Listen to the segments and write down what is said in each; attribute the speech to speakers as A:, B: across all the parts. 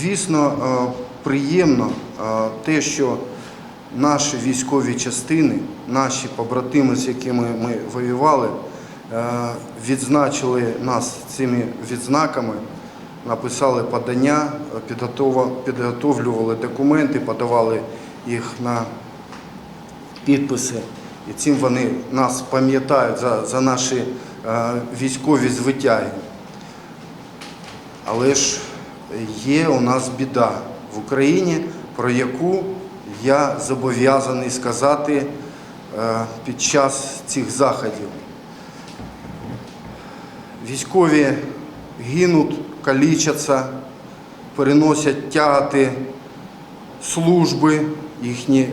A: Звісно, е, приємно е, те, що наші військові частини, наші побратими, з якими ми воювали, е, відзначили нас цими відзнаками, написали подання, підготовлювали документи, подавали їх на підписи. І цим вони нас пам'ятають за, за наші військові звитяги. Але ж є у нас біда в Україні, про яку я зобов'язаний сказати е, під час цих заходів. Військові гинуть, калічаться, переносять тягати служби, їхні е,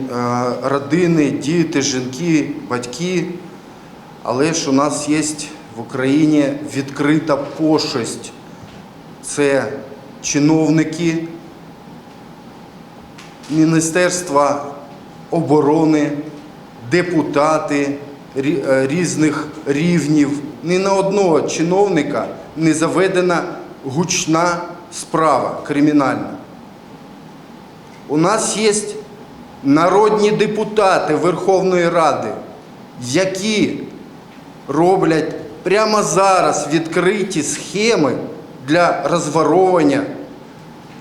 A: родини, діти, жінки, батьки. Але ж у нас є в Україні відкрита пошесть. Це чиновники Міністерства оборони, депутати е, різних рівнів. Ні на одного чиновника не заведена гучна справа кримінальна. У нас є народні депутати Верховної Ради, які роблять прямо зараз відкриті схеми для розворовування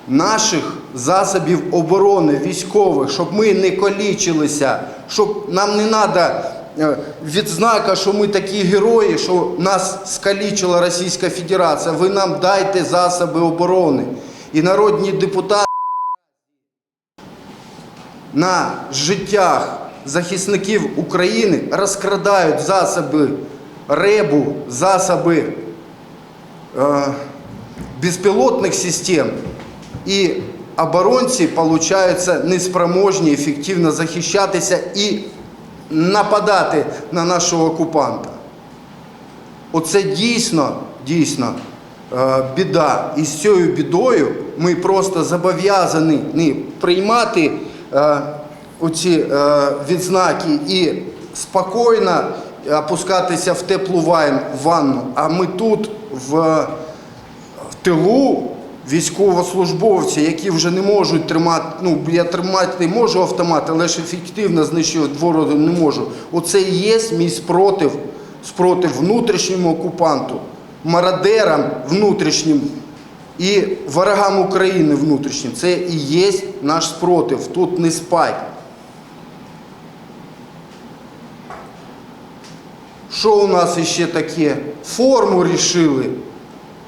A: наших засобів оборони військових, щоб ми не колічилися, щоб нам не треба відзнака, що ми такі герої, що нас скалічила Російська Федерація. Ви нам дайте засоби оборони. І народні депутати на життях захисників України розкрадають засоби ребу, засоби е, безпілотних систем, і оборонці, виходить, неспроможні ефективно захищатися і нападати на нашого окупанта. Оце дійсно, дійсно е, біда. І з цією бідою ми просто зобов'язані приймати е, оці е, відзнаки і спокійно опускатися в теплу ванну. А ми тут в, в тилу військовослужбовці, які вже не можуть тримати, ну я тримати не можу автомат, але ж ефективно знищувати ворога не можу. Оце і є мій спротив, спротив внутрішньому окупанту, мародерам внутрішнім і ворогам України внутрішнім. Це і є наш спротив. Тут не спать. Що у нас іще таке? Форму рішили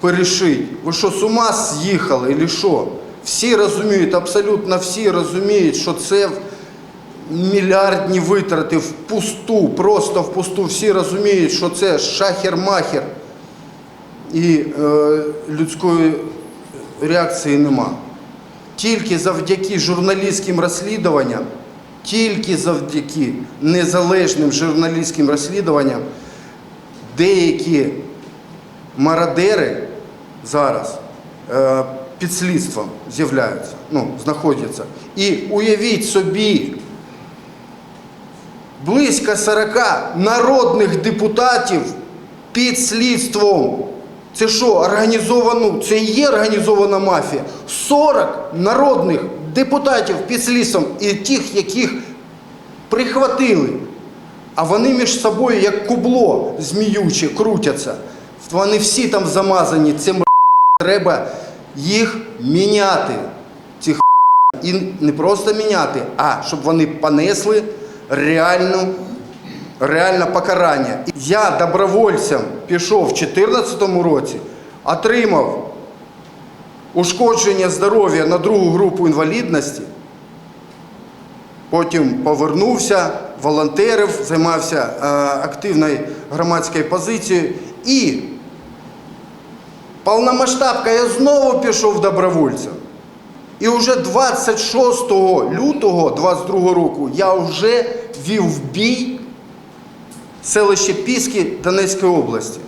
A: перешити. Ви що, з ума з'їхали, чи що? Всі розуміють, абсолютно всі розуміють, що це мільярдні витрати впусту, просто впусту. Всі розуміють, що це шахер-махер. І е, людської реакції нема. Тільки завдяки журналістським розслідуванням, тільки завдяки незалежним журналістським розслідуванням деякі мародери зараз е, під слідством з'являються, ну, знаходяться. І уявіть собі, близько 40 народних депутатів під слідством. Це що, організовано, це і є організована мафія. 40 народних депутатів під слідством і тих, яких прихватили. А вони між собою, як кубло зміюче, крутяться. Вони всі там замазані. Цим треба їх міняти. Цих і не просто міняти, а щоб вони понесли реальну, реальне покарання. Я добровольцем пішов в 2014 році, отримав ушкодження здоров'я на другу групу інвалідності. Потім повернувся, волонтерив, займався е, активною громадською позицією. І повномасштабка я знову пішов добровольцем. І вже 26 лютого 22 року я вже вів в бій селище Піски Донецької області.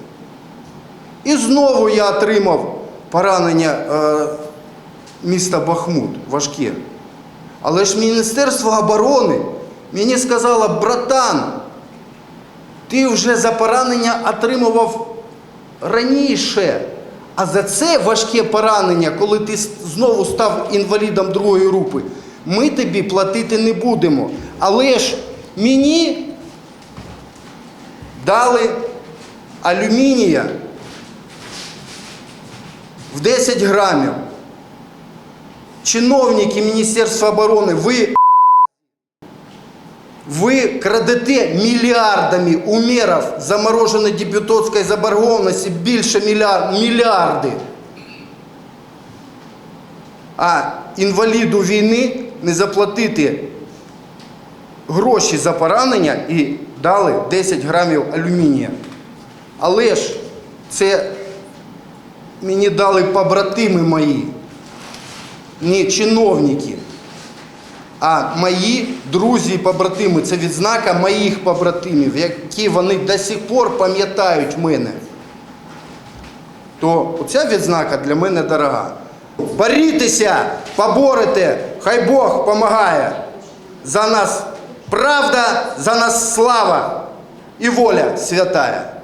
A: І знову я отримав поранення е, міста Бахмут важке. Але ж Міністерство оборони мені сказало, братан, ти вже за поранення отримував раніше, А за це важке поранення, коли ти знову став інвалідом другої групи, ми тобі платити не будемо. Але ж мені дали алюмінія в 10 грамів. Чиновники Міністерства оборони, ви, ви крадете мільярдами у мерів замороженої дебютантської заборгованості більше мільярд, мільярди. А інваліду війни не заплатити гроші за поранення і дали 10 грамів алюмінія. Але ж це мені дали побратими мої, не чиновники, а мої друзі і побратими. Це відзнака моїх побратимів, які вони до сих пор пам'ятають мене. То ця відзнака для мене дорога. Борітеся, поборете, хай Бог допомагає. За нас правда, за нас слава і воля святая.